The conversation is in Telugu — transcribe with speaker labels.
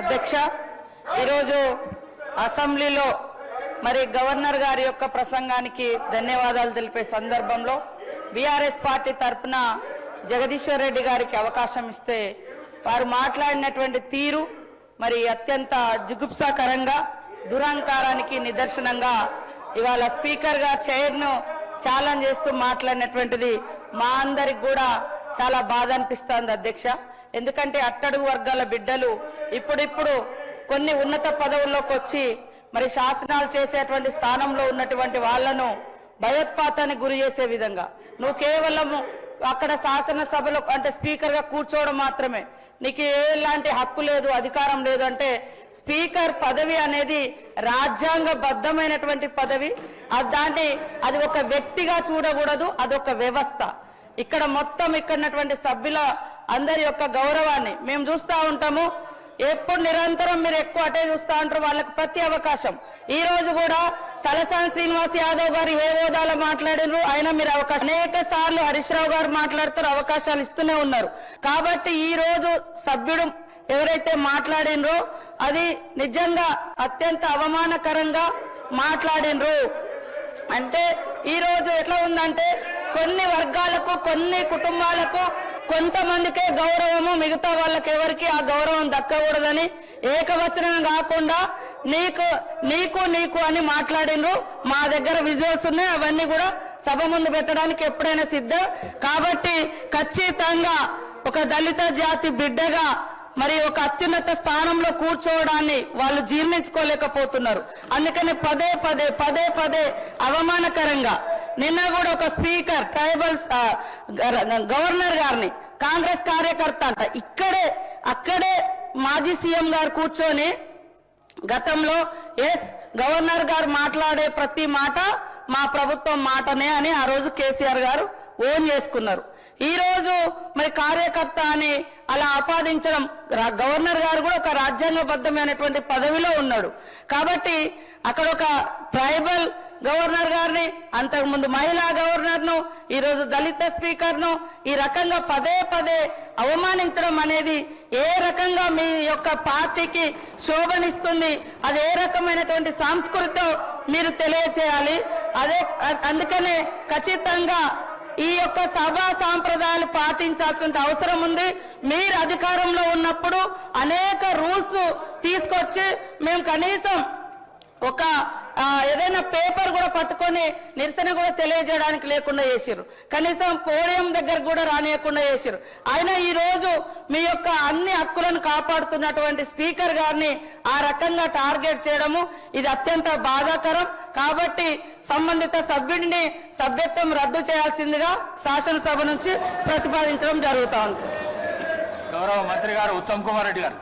Speaker 1: అధ్యక్ష. ఈరోజు అసెంబ్లీలో మరి గవర్నర్ గారి యొక్క ప్రసంగానికి ధన్యవాదాలు తెలిపే సందర్భంలో బీఆర్ఎస్ పార్టీ తరపున జగదీశ్వర్ రెడ్డి గారికి అవకాశం ఇస్తే వారు మాట్లాడినటువంటి తీరు మరి అత్యంత జుగుప్సాకరంగా దురహంకారానికి నిదర్శనంగా ఇవాళ స్పీకర్ గారు చైర్ను ఛాలెంజ్ చేస్తూ మాట్లాడినటువంటిది మా అందరికి కూడా చాలా బాధ అనిపిస్తుంది అధ్యక్ష. ఎందుకంటే అట్టడుగు వర్గాల బిడ్డలు ఇప్పుడిప్పుడు కొన్ని ఉన్నత పదవుల్లోకి వచ్చి మరి శాసనాలు చేసేటువంటి స్థానంలో ఉన్నటువంటి వాళ్ళను భయోత్పాతానికి గురి చేసే విధంగా. నువ్వు కేవలము అక్కడ శాసనసభలో అంటే స్పీకర్గా కూర్చోవడం మాత్రమే. నీకు ఎలాంటి హక్కు లేదు అధికారం లేదు అంటే స్పీకర్ పదవి అనేది రాజ్యాంగబద్ధమైనటువంటి పదవి. అది దాన్ని అది ఒక వ్యక్తిగా చూడకూడదు అదొక వ్యవస్థ. ఇక్కడ మొత్తం ఇక్కడ ఉన్నటువంటి సభ్యుల అందరి యొక్క గౌరవాన్ని మేము చూస్తూ ఉంటాము. ఎప్పుడు నిరంతరం మీరు ఎక్కువ అటే చూస్తూ ఉంటారు వాళ్ళకి ప్రతి అవకాశం. ఈ రోజు కూడా తలసాని శ్రీనివాస్ యాదవ్ గారు ఏ హోదాలో మాట్లాడినారు ఆయన మీరు అవకాశం అనేక సార్లు హరీష్ రావు గారు మాట్లాడుతారు అవకాశాలు ఇస్తూనే ఉన్నారు. కాబట్టి ఈ రోజు సభ్యుడు ఎవరైతే మాట్లాడినరో అది నిజంగా అత్యంత అవమానకరంగా మాట్లాడినరు. అంటే ఈ రోజు ఎట్లా ఉందంటే కొన్ని వర్గాలకు కొన్ని కుటుంబాలకు కొంతమందికే గౌరవము మిగతా వాళ్ళకి ఎవరికి ఆ గౌరవం దక్కకూడదని ఏకవచనం కాకుండా నీకు నీకు నీకు అని మాట్లాడినరు. మా దగ్గర విజువల్స్ ఉన్నాయి అవన్నీ కూడా సభ ముందు పెట్టడానికి ఎప్పుడైనా సిద్ధం. కాబట్టి ఖచ్చితంగా ఒక దళిత జాతి బిడ్డగా మరి ఒక అత్యున్నత స్థానంలో కూర్చోవడాన్ని వాళ్ళు జీర్ణించుకోలేకపోతున్నారు. అందుకని పదే పదే పదే పదే అవమానకరంగా నిన్న కూడా ఒక స్పీకర్ ట్రైబల్స్ గవర్నర్ గారిని కాంగ్రెస్ కార్యకర్త అంట ఇక్కడే అక్కడే మాజీ సీఎం గారు కూర్చొని గతంలో ఎస్ గవర్నర్ గారు మాట్లాడే ప్రతి మాట మా ప్రభుత్వం మాటనే అని ఆ రోజు కేసీఆర్ గారు ఓన్ చేసుకున్నారు. ఈరోజు మరి కార్యకర్త అని అలా ఆపాదించడం గవర్నర్ గారు కూడా ఒక రాజ్యాంగబద్ధమైనటువంటి పదవిలో ఉన్నాడు. కాబట్టి అక్కడ ఒక ట్రైబల్ గవర్నర్ గారిని అంతకుముందు మహిళా గవర్నర్ను ఈరోజు ఈ రోజు దళిత స్పీకర్ను ఈ రకంగా పదే పదే అవమానించడం అనేది ఏ రకంగా మీ యొక్క పార్టీకి శోభనిస్తుంది అది ఏ రకమైనటువంటి సంస్కృతితో మీరు తెలియచేయాలి. అదే అందుకనే ఖచ్చితంగా ఈ యొక్క సభా సాంప్రదాయాలు పాటించాల్సిన అవసరం ఉంది. మీరు అధికారంలో ఉన్నప్పుడు అనేక రూల్స్ తీసుకొచ్చి మేము కనీసం ఒక ఏదైనా పేపర్ కూడా పట్టుకొని నిరసన కూడా తెలియజేయడానికి లేకుండా చేసిరు కనీసం పోడియం దగ్గర కూడా రానియకుండా చేసిరు అయినా ఈ రోజు మీ యొక్క అన్ని హక్కులను కాపాడుతున్నటువంటి స్పీకర్ గారిని ఆ రకంగా టార్గెట్ చేయడము ఇది అత్యంత బాధాకరం. కాబట్టి సంబంధిత సభ్యుడిని సభ్యత్వం రద్దు చేయాల్సిందిగా శాసనసభ నుంచి ప్రతిపాదించడం జరుగుతా ఉంది
Speaker 2: గౌరవ మంత్రి గారు ఉత్తమ్ కుమార్ రెడ్డి గారు.